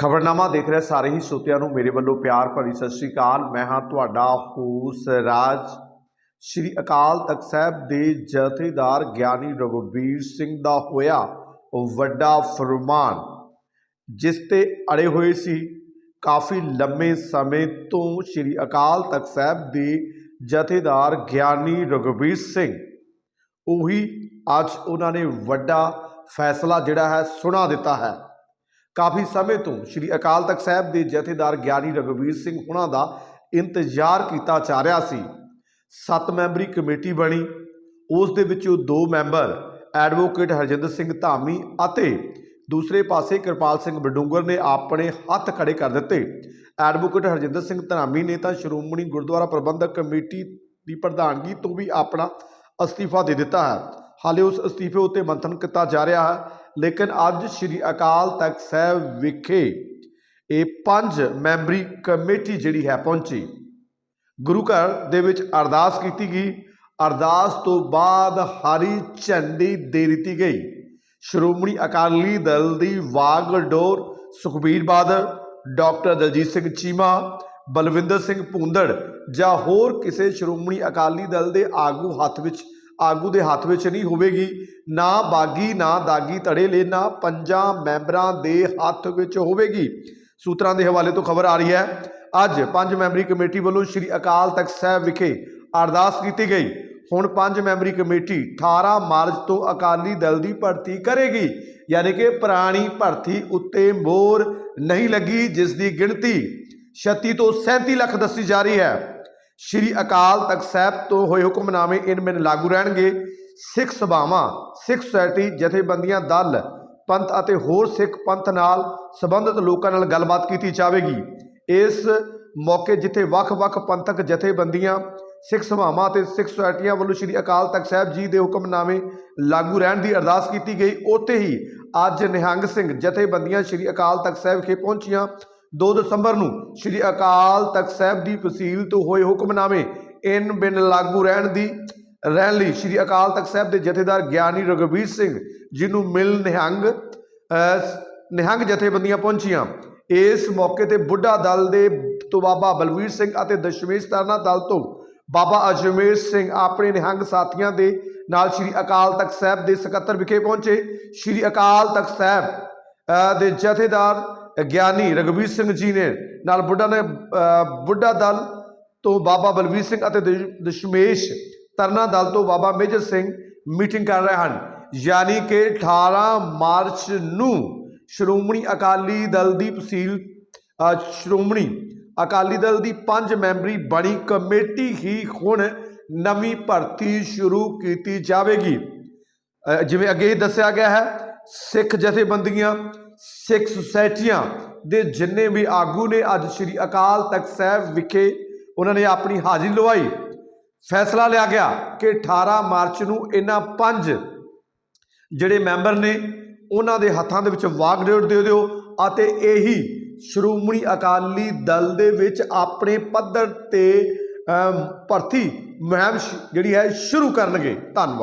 ਖਬਰਨਾਮਾ ਦੇਖ ਰਹੇ ਸਾਰੇ ਹੀ ਸਰੋਤਿਆਂ ਨੂੰ ਮੇਰੇ ਵੱਲੋਂ ਪਿਆਰ ਭਰੀ ਸਤਿ ਸ੍ਰੀ ਅਕਾਲ। ਮੈਂ ਹਾਂ ਤੁਹਾਡਾ ਹੋਸ ਰਾਜ। ਸ਼੍ਰੀ ਅਕਾਲ ਤਖਤ ਸਾਹਿਬ ਦੇ ਜਥੇਦਾਰ ਗਿਆਨੀ ਰਘੁਬੀਰ ਸਿੰਘ ਦਾ ਹੋਇਆ ਵੱਡਾ ਫਰਮਾਨ, ਜਿਸ ਤੇ ਅੜੇ ਹੋਏ ਸੀ ਕਾਫੀ ਲੰਮੇ ਸਮੇਂ ਤੋਂ ਸ਼੍ਰੀ ਅਕਾਲ ਤਖਤ ਸਾਹਿਬ ਦੇ ਜਥੇਦਾਰ ਗਿਆਨੀ ਰਘੁਬੀਰ ਸਿੰਘ। ਉਹੀ ਅੱਜ ਉਹਨਾਂ ਨੇ ਵੱਡਾ ਫੈਸਲਾ ਜਿਹੜਾ ਹੈ ਸੁਣਾ ਦਿੱਤਾ ਹੈ। ਕਾਫੀ ਸਮੇਂ ਤੋਂ ਸ਼੍ਰੀ ਅਕਾਲ ਤਖਤ ਸਾਹਿਬ ਦੇ ਜਥੇਦਾਰ ਗਿਆਨੀ ਰਘੁਬੀਰ ਸਿੰਘ ਹੁਣਾਂ ਦਾ ਇੰਤਜ਼ਾਰ ਕੀਤਾ ਜਾ ਰਿਹਾ ਸੀ। ਸੱਤ ਮੈਂਬਰੀ ਕਮੇਟੀ ਬਣੀ। ਉਸ ਦੇ ਵਿੱਚੋਂ ਦੋ ਮੈਂਬਰ ਐਡਵੋਕੇਟ ਹਰਜਿੰਦਰ ਸਿੰਘ ਧਾਮੀ ਅਤੇ ਦੂਸਰੇ ਪਾਸੇ ਕਿਰਪਾਲ ਸਿੰਘ ਬਡੂੰਗਰ ਨੇ ਆਪਣੇ ਹੱਥ ਖੜੇ ਕਰ ਦਿੱਤੇ। ਐਡਵੋਕੇਟ ਹਰਜਿੰਦਰ ਸਿੰਘ ਧਾਮੀ ਨੇ ਤਾਂ ਸ਼੍ਰੋਮਣੀ ਗੁਰਦੁਆਰਾ ਪ੍ਰਬੰਧਕ ਕਮੇਟੀ ਦੀ ਪ੍ਰਧਾਨਗੀ ਤੋਂ ਵੀ ਆਪਣਾ ਅਸਤੀਫਾ ਦੇ ਦਿੱਤਾ ਹੈ। ਹਾਲੇ ਉਸ ਅਸਤੀਫੇ ਉੱਤੇ ਮੰਥਨ ਕੀਤਾ ਜਾ ਰਿਹਾ ਹੈ। ਲੇਕਿਨ ਅੱਜ ਸ੍ਰੀ ਅਕਾਲ ਤਖਤ ਸਾਹਿਬ ਵਿਖੇ ਇਹ ਪੰਜ ਮੈਂਬਰੀ ਕਮੇਟੀ ਜਿਹੜੀ ਹੈ ਪਹੁੰਚੀ। ਗੁਰੂ ਘਰ ਦੇ ਵਿੱਚ ਅਰਦਾਸ ਕੀਤੀ ਗਈ। ਅਰਦਾਸ ਤੋਂ ਬਾਅਦ ਹਰੀ ਝੰਡੀ ਦੇ ਦਿੱਤੀ ਗਈ। ਸ਼੍ਰੋਮਣੀ ਅਕਾਲੀ ਦਲ ਦੀ ਵਾਗਡੋਰ ਸੁਖਬੀਰ ਬਾਦਲ, ਡਾਕਟਰ ਦਲਜੀਤ ਸਿੰਘ ਚੀਮਾ, ਬਲਵਿੰਦਰ ਸਿੰਘ ਭੂੰਦੜ ਜਾਂ ਹੋਰ ਕਿਸੇ ਸ਼੍ਰੋਮਣੀ ਅਕਾਲੀ ਦਲ ਦੇ ਆਗੂ ਹੱਥ ਵਿੱਚ ਆਗੂ ਦੇ ਹੱਥ ਵਿੱਚ ਨਹੀਂ ਹੋਵੇਗੀ। ਨਾ ਬਾਗੀ, ਨਾ ਦਾਗੀ ਧੜੇ ਲੈ ਨਾ ਪੰਜਾਂ ਮੈਂਬਰਾਂ ਦੇ ਹੱਥ ਵਿੱਚ ਹੋਵੇਗੀ। ਸੂਤਰਾਂ ਦੇ ਹਵਾਲੇ ਤੋਂ ਖਬਰ ਆ ਰਹੀ ਹੈ। ਅੱਜ ਪੰਜ ਮੈਂਬਰੀ ਕਮੇਟੀ ਵੱਲੋਂ ਸ੍ਰੀ ਅਕਾਲ ਤਖਤ ਸਾਹਿਬ ਵਿਖੇ ਅਰਦਾਸ ਕੀਤੀ ਗਈ। ਹੁਣ ਪੰਜ ਮੈਂਬਰੀ ਕਮੇਟੀ 18 ਮਾਰਚ ਤੋਂ ਅਕਾਲੀ ਦਲ ਦੀ ਭਰਤੀ ਕਰੇਗੀ। ਯਾਨੀ ਕਿ ਪੁਰਾਣੀ ਭਰਤੀ ਉੱਤੇ ਮੋਹਰ ਨਹੀਂ ਲੱਗੀ, ਜਿਸ ਦੀ ਗਿਣਤੀ 36 ਤੋਂ 37 ਲੱਖ ਦੱਸੀ ਜਾ ਰਹੀ ਹੈ। ਸ਼੍ਰੀ ਅਕਾਲ ਤਖਤ ਸਾਹਿਬ ਤੋਂ ਹੋਏ ਹੁਕਮਨਾਮੇ ਇਨ ਬਿਨ ਲਾਗੂ ਰਹਿਣਗੇ। ਸਿੱਖ ਸਭਾਵਾਂ, ਸਿੱਖ ਸੁਸਾਇਟੀ, ਜਥੇਬੰਦੀਆਂ, ਦਲ, ਪੰਥ ਅਤੇ ਹੋਰ ਸਿੱਖ ਪੰਥ ਨਾਲ ਸੰਬੰਧਿਤ ਲੋਕਾਂ ਨਾਲ ਗੱਲਬਾਤ ਕੀਤੀ ਜਾਵੇਗੀ। ਇਸ ਮੌਕੇ ਜਿੱਥੇ ਵੱਖ-ਵੱਖ ਪੰਥਕ ਜਥੇਬੰਦੀਆਂ, ਸਿੱਖ ਸਭਾਵਾਂ ਅਤੇ ਸਿੱਖ ਸੁਸਾਇਟੀਆਂ ਵੱਲੋਂ ਸ਼੍ਰੀ ਅਕਾਲ ਤਖਤ ਸਾਹਿਬ ਜੀ ਦੇ ਹੁਕਮਨਾਮੇ ਲਾਗੂ ਰਹਿਣ ਦੀ ਅਰਦਾਸ ਕੀਤੀ ਗਈ। ਉੱਥੇ ਹੀ ਅੱਜ ਨਿਹੰਗ ਸਿੰਘ ਜਥੇਬੰਦੀਆਂ ਸ਼੍ਰੀ ਅਕਾਲ ਤਖਤ ਸਾਹਿਬ ਵਿਖੇ ਪਹੁੰਚੀਆਂ। 2 ਦਸੰਬਰ ਨੂੰ ਸ਼੍ਰੀ ਅਕਾਲ ਤਖਤ ਸਾਹਿਬ ਦੀ ਫਸੀਲ ਤੋਂ ਹੋਏ ਹੁਕਮਨਾਮੇ ਇਨ ਬਿਨ ਲਾਗੂ ਰਹਿਣ ਦੀ, ਰਹਿਣ ਲਈ ਸ਼੍ਰੀ ਅਕਾਲ ਤਖਤ ਸਾਹਿਬ ਦੇ ਜਥੇਦਾਰ ਗਿਆਨੀ ਰਘੁਬੀਰ ਸਿੰਘ ਜਿਹਨੂੰ ਮਿਲ ਨਿਹੰਗ ਨਿਹੰਗ ਜਥੇਬੰਦੀਆਂ ਪਹੁੰਚੀਆਂ। ਇਸ ਮੌਕੇ ਤੇ ਬੁੱਢਾ ਦਲ ਦੇ ਤੋਂ ਬਾਬਾ ਬਲਵੀਰ ਸਿੰਘ ਅਤੇ ਦਸ਼ਮੇਸ਼ ਤਰਨਾ ਦਲ ਤੋਂ ਬਾਬਾ ਅਜਮੇਰ ਸਿੰਘ ਆਪਣੇ ਨਿਹੰਗ ਸਾਥੀਆਂ ਦੇ ਨਾਲ ਸ਼੍ਰੀ ਅਕਾਲ ਤਖਤ ਸਾਹਿਬ ਦੇ ਸਕੱਤਰ ਵਿਖੇ ਪਹੁੰਚੇ। ਸ਼੍ਰੀ ਅਕਾਲ ਤਖਤ ਸਾਹਿਬ ਦੇ ਜਥੇਦਾਰ ਗਿਆਨੀ ਰਘਵੀਰ ਸਿੰਘ ਜੀ ਨੇ ਨਾਲ ਬੁੱਢਾ ਨੇ ਬੁੱਢਾ ਦਲ ਤੋਂ ਬਾਬਾ ਬਲਵੀਰ ਸਿੰਘ ਅਤੇ ਦਸ਼- ਦਸ਼ਮੇਸ਼ ਤਰਨਾ ਦਲ ਤੋਂ ਬਾਬਾ ਮੇਜਰ ਸਿੰਘ ਮੀਟਿੰਗ ਕਰ ਰਹੇ ਹਨ। ਯਾਨੀ ਕਿ 18 ਮਾਰਚ ਨੂੰ ਸ਼੍ਰੋਮਣੀ ਅਕਾਲੀ ਦਲ ਦੀ ਫਸੀਲ ਸ਼੍ਰੋਮਣੀ ਅਕਾਲੀ ਦਲ ਦੀ ਪੰਜ ਮੈਂਬਰੀ ਬਣੀ ਕਮੇਟੀ ਹੀ ਹੁਣ ਨਵੀਂ ਭਰਤੀ ਸ਼ੁਰੂ ਕੀਤੀ ਜਾਵੇਗੀ। ਜਿਵੇਂ ਅੱਗੇ ਦੱਸਿਆ ਗਿਆ ਹੈ, ਸਿੱਖ ਜਥੇਬੰਦੀਆਂ ਸਿੱਖ ਸੁਸਾਇਟੀਆਂ ਦੇ ਜਿੰਨੇ ਵੀ ਆਗੂ ਨੇ ਅੱਜ ਸ੍ਰੀ ਅਕਾਲ ਤਖਤ ਸਾਹਿਬ ਵਿਖੇ ਉਹਨਾਂ ਨੇ ਆਪਣੀ ਹਾਜ਼ਰੀ ਲਵਾਈ। ਫੈਸਲਾ ਲਿਆ ਗਿਆ ਕਿ 18 ਮਾਰਚ ਨੂੰ ਇਹਨਾਂ ਪੰਜ ਜਿਹੜੇ ਮੈਂਬਰ ਨੇ ਉਹਨਾਂ ਦੇ ਹੱਥਾਂ ਦੇ ਵਿੱਚ ਵਾਕ ਵਾਗਡੋਰ ਦੇ ਦਿਓ ਅਤੇ ਇਹੀ ਸ਼੍ਰੋਮਣੀ ਅਕਾਲੀ ਦਲ ਦੇ ਵਿੱਚ ਆਪਣੇ ਪੱਧਰ ਤੇ ਭਰਤੀ ਮੁਹਿੰਮ ਜਿਹੜੀ ਹੈ, ਸ਼ੁਰੂ ਕਰਨਗੇ। ਧੰਨਵਾਦ।